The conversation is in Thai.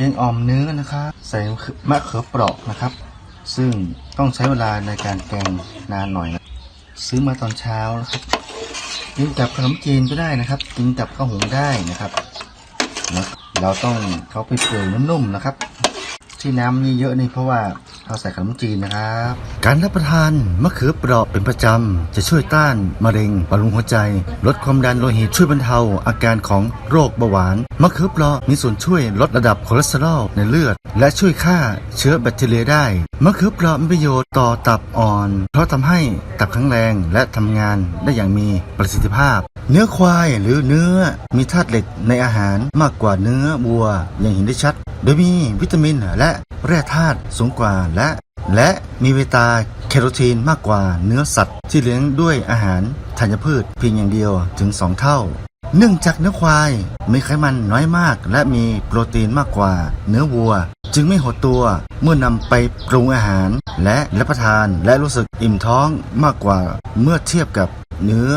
กงอ่อมเนื้อนะครับใส่มะเขือเปราะนะครับ ซึ่งต้องใช้เวลาในการแกงนานหน่อยนะซื้อมาตอนเช้านะครับกินกับขนมจีนก็ได้นะครับ กินกับข้าวหุงได้นะครับเราต้องเขาไปเปื่อยนุ่มๆนะครับ ที่น้ำนี่เยอะนี่เพราะว่า เราใส่ขนมจีนนะครับ การรับประทานมะเขือเปราะเป็นประจำ จะช่วยต้านมะเร็งบำรุงหัวใจ ลดความดันโลหิตช่วยบรรเทา อาการของโรคเบาหวาน มะเขือเปราะมีส่วนช่วยลดระดับคอเลสเตอรอลในเลือด และช่วยฆ่าเชื้อแบคทีเรียได้ มะเขือเปราะมีประโยชน์ต่อตับอ่อน เพราะทำให้ตับแข็งแรงและทำงานได้อย่างมีประสิทธิภาพ เนื้อควายหรือเนื้อมีธาตุเหล็กในอาหารมากกว่าเนื้อวัวอย่างเห็นได้ชัด โดยมีวิตามินและ แร่ธาตุสูงกว่าและ และมีเบตาแคโรทีนมากกว่าเนื้อสัตว์ ที่เลี้ยงด้วยอาหารธัญพืชเพียงอย่างเดียวถึง 2 เท่า เนื่องจากเนื้อควายมีไขมันน้อยมาก และมีโปรตีนมากกว่าเนื้อวัว จึงไม่หดตัวเมื่อนำไปปรุงอาหาร และรับประทานและรู้สึกอิ่มท้องมากกว่าเมื่อเทียบกับเนื้อ